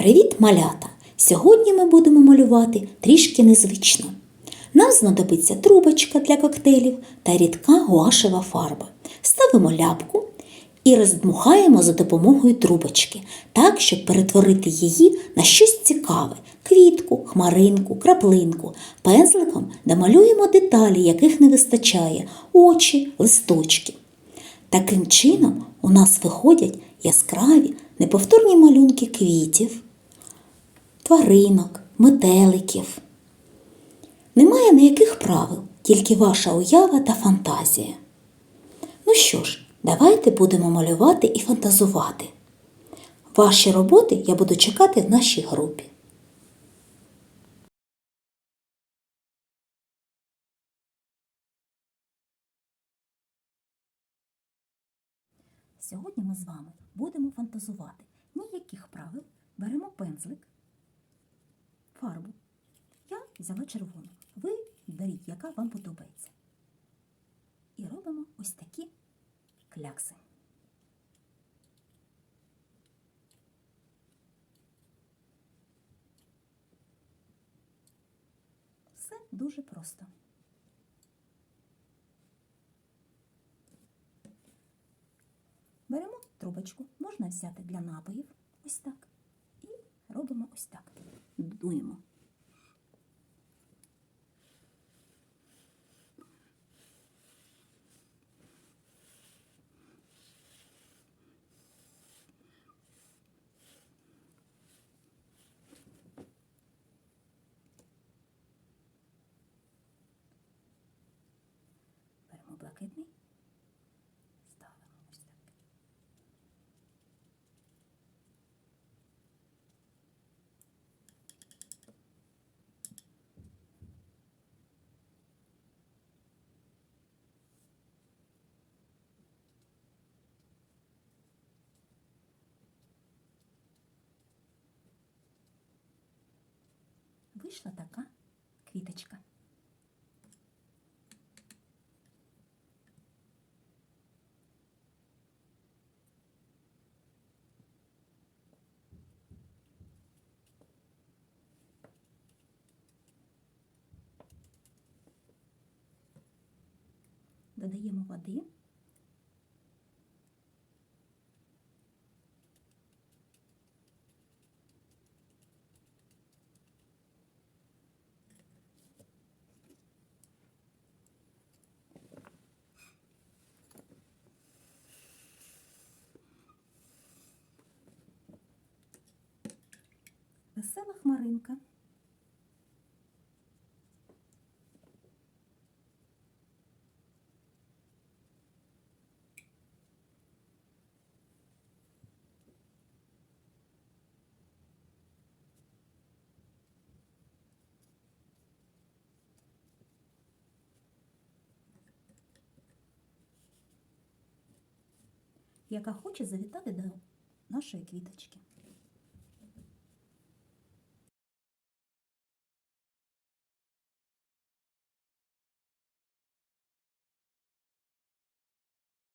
Привіт, малята! Сьогодні ми будемо малювати трішки незвично. Нам знадобиться трубочка для коктейлів та рідка гуашева фарба. Ставимо ляпку і роздмухаємо за допомогою трубочки, так, щоб перетворити її на щось цікаве квітку, хмаринку, краплинку. Пензликом домалюємо деталі, яких не вистачає очі, листочки. Таким чином у нас виходять яскраві неповторні малюнки квітів, тваринок, метеликів. Немає ніяких правил, тільки ваша уява та фантазія. Ну що ж, давайте будемо малювати і фантазувати. Ваші роботи я буду чекати в нашій групі. Сьогодні ми з вами будемо фантазувати. Ніяких правил. Беремо пензлик, фарбу. Я взяла червону. Ви беріть, яка вам подобається. І робимо ось такі клякси. Все дуже просто. Беремо трубочку, можна взяти для напоїв, ось так. І робимо ось так. Дуємо. Беремо блакитний, Вийшла така квіточка. Додаємо води. Весела хмаринка. яка хоче завітати до нашої квіточки.